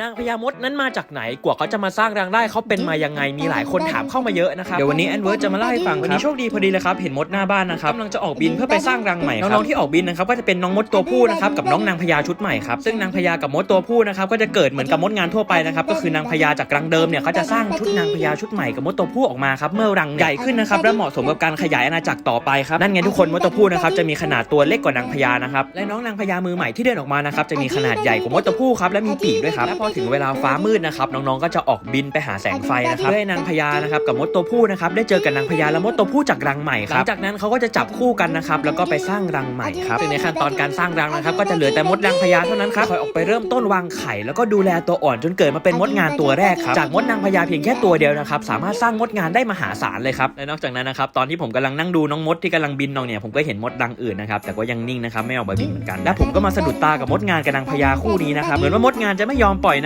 นางพญามดนั้นมาจากไหนกว่าเขาจะมาสร้างรังได้เขาเป็นมายังไงมีหลายคนถามเข้ามาเยอะนะครับเดี๋ยววันนี้แอนเวิร์ดจะมาเล่าให้ฟังวันนี้โชคดีพอดีเลยครับเห็นมดหน้าบ้านนะครับกำลังจะออกบินเพื่อไปสร้างรังใหม่ครับน้องๆที่ออกบินนะครับก็จะเป็นน้องมดตัวผู้นะครับกับน้องนางพญาชุดใหม่ครับซึ่งนางพญากับมดตัวผู้นะครับก็จะเกิดเหมือนกับมดงานทั่วไปนะครับก็คือนางพญาจากรังเดิมเนี่ยเขาจะสร้างชุดนางพญาชุดใหม่กับมดตัวผู้ออกมาครับเมื่อรังใหญ่ขึ้นนะครับและเหมาะสมกับการขยายอาณาจักรต่อไปครับนั่นไงทุกคนมดตัวผู้นะครับจะมีขนาดตัวเล็กกว่านางพญานะครับและน้องนางพญามือใหม่ที่เดินออกมานะครับจะมีขนาดใหญ่กว่ามดตัวผู้ครับและมีปีกด้วยครับและพอถึงเวลาฟ้ามืดนะครับน้องๆก็จะออกบินไปหาแสงไฟนะครับเพื่อให้นางพญานะครับกับมดตัวผู้นะครับได้เจอกับนางพญาและมดตัวผู้จากรังใหม่ครับหลังจากนั้นเขาก็จะจับคู่กันนะครับแล้วก็ไปสร้างรังใหม่ครับซึ่งในขั้นตอนการสร้างรังนะครับ ก็จะเหลือแต่มดนางพญาเท่านั้นครับคอยออกไปเริ่มต้นวางไข่ แล้วก็ดูแลตัวอ่อนจนเกิดมาเป็นมดงานตัวแรกครับจากมดนางพญาเพียงแค่ตัวเดียวนะครับสามารถสร้างมดงานได้มหาศาลเลยครับและนอกจากนั้นนะครับตอนที่ผมกำลังนั่งดูน้องมดที่กำลังบินนองเนี่ยผมก็เห็นมดรังอื่นนะครับแต่ก็ยังนิ่งนะครับไม่ออกมาบินเหมือนกันและผมก็มาสะดุดตากับมดงานกับนางพญาคู่นี้นะครับเหมือนว่ามดงานจะไม่ยอมปล่อย